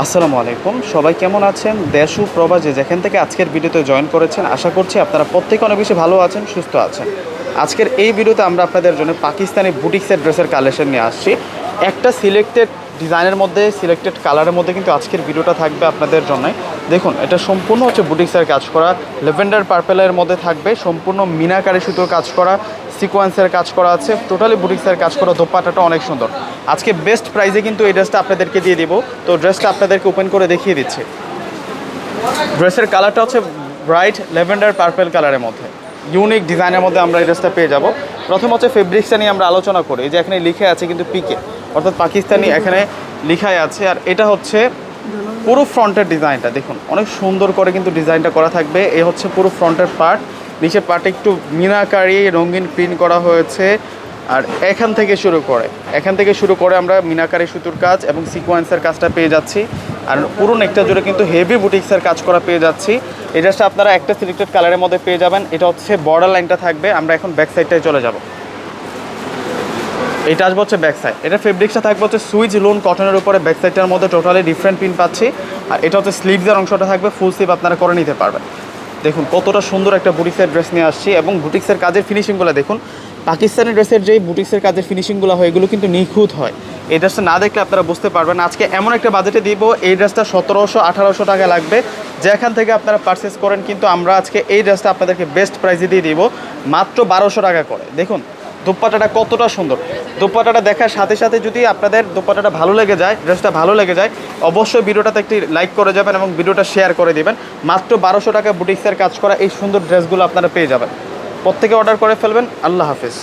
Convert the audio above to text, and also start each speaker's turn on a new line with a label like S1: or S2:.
S1: আসসালামু আলাইকুম। সবাই কেমন আছেন? দেশ প্রবাজে যেখান থেকে আজকের ভিডিওতে জয়েন করেছেন, আশা করছি আপনারা প্রত্যেকে অনেক বেশি ভালো আছেন, সুস্থ আছেন। আজকের এই ভিডিওতে আমরা আপনাদের জন্য পাকিস্তানি বুটিক্সের ড্রেসের কালেকশন নিয়ে আসছি। একটা সিলেক্টেড ডিজাইনের মধ্যে সিলেক্টেড কালারের মধ্যে কিন্তু আজকের ভিডিওটা থাকবে আপনাদের জন্য। দেখুন, এটা সম্পূর্ণ হচ্ছে বুটিক্সের কাজ করা, লেভেন্ডার পার্পেলের মধ্যে থাকবে, সম্পূর্ণ মিনাকারি সুতোর কাজ করা সিকোয়েন্সের কাজ করা আছে টোটালি বুটিক্সের কাজ করা দোপাটাটা অনেক সুন্দর। আজকে বেস্ট প্রাইসে কিন্তু এই ড্রেসটা আপনাদেরকে দিয়ে দিব। তো ড্রেসটা আপনাদেরকে ওপেন করে দেখিয়ে দিচ্ছি। ড্রেসের কালারটা হচ্ছে ব্রাইট লেভেন্ডার পার্পেল কালারের মধ্যে। ইউনিক ডিজাইনের মধ্যে আমরা এই ড্রেসটা পেয়ে যাব। প্রথম হচ্ছে ফেব্রিক্সটা নিয়ে আমরা আলোচনা করি এই যে এখানে লিখে আছে কিন্তু পিকে অর্থাৎ পাকিস্তানি এখানে লিখাই আছে, আর এটা হচ্ছে পুরো ফ্রন্টের ডিজাইনটা দেখুন, অনেক সুন্দর করে কিন্তু ডিজাইনটা করা থাকবে। এ হচ্ছে পুরো ফ্রন্টের পার্ট নিচের পার্টে একটু মিনাকারি, রঙিন প্রিন্ট করা হয়েছে। আর এখান থেকে শুরু করে। এখান থেকে শুরু করে আমরা মিনাকারি সুতোর কাজ এবং সিকোয়েন্সের কাজটা পেয়ে যাচ্ছি। আর পুরো নেকটা জুড়ে কিন্তু হেভি বুটিক্সের কাজ করা পেয়ে যাচ্ছি। এই ড্রেসটা আপনারা একটা সিলেক্টেড কালারের মধ্যে পেয়ে যাবেন। এটা হচ্ছে বর্ডার লাইনটা থাকবে। আমরা এখন ব্যাক সাইডটায় চলে যাব। এটা আসবে হচ্ছে ব্যাক সাইড এটা ফেব্রিক্সটা থাকবে হচ্ছে সুইচ লোন কটনের উপরে। ব্যাক সাইডটার মধ্যে টোটালি ডিফারেন্ট পিন পাচ্ছি। আর এটা হচ্ছে স্লিভসের অংশটা থাকবে। ফুল স্লিভ আপনারা করে নিতে পারবেন। দেখুন, কতটা সুন্দর একটা বুটিক্সের ড্রেস নিয়ে আসছি এবং বুটিক্সের কাজের ফিনিশিংগুলো দেখুন, পাকিস্তানি ড্রেসের যেই বুটিক্সের কাজের ফিনিশিংগুলো হয়, এগুলো কিন্তু নিখুঁত হয়। এই ড্রেসটা না দেখলে আপনারা বুঝতে পারবেন আজকে এমন একটা বাজেটে দিব, এই ড্রেসটা সতেরোশো, আঠারোশো টাকা লাগবে। যেখান থেকে আপনারা পারচেস করেন কিন্তু আমরা আজকে এই ড্রেসটা আপনাদেরকে বেস্ট প্রাইসে দিয়ে দিব, মাত্র বারোশো টাকা করে। দেখুন, দোপাটাটা কতটা সুন্দর। দোপাটাটা দেখার সাথে সাথে যদি আপনাদের দোপাটাটা ভালো লেগে যায়, ড্রেসটা ভালো লেগে যায়, অবশ্যই ভিডিওটাতে একটি লাইক করে যাবেন এবং ভিডিওটা শেয়ার করে দেবেন। মাত্র বারোশো টাকা বুটিক্সের কাজ করা এই সুন্দর ড্রেসগুলো আপনারা পেয়ে যাবেন। প্রত্যেকে অর্ডার করে ফেলবেন। আল্লাহ হাফিজ।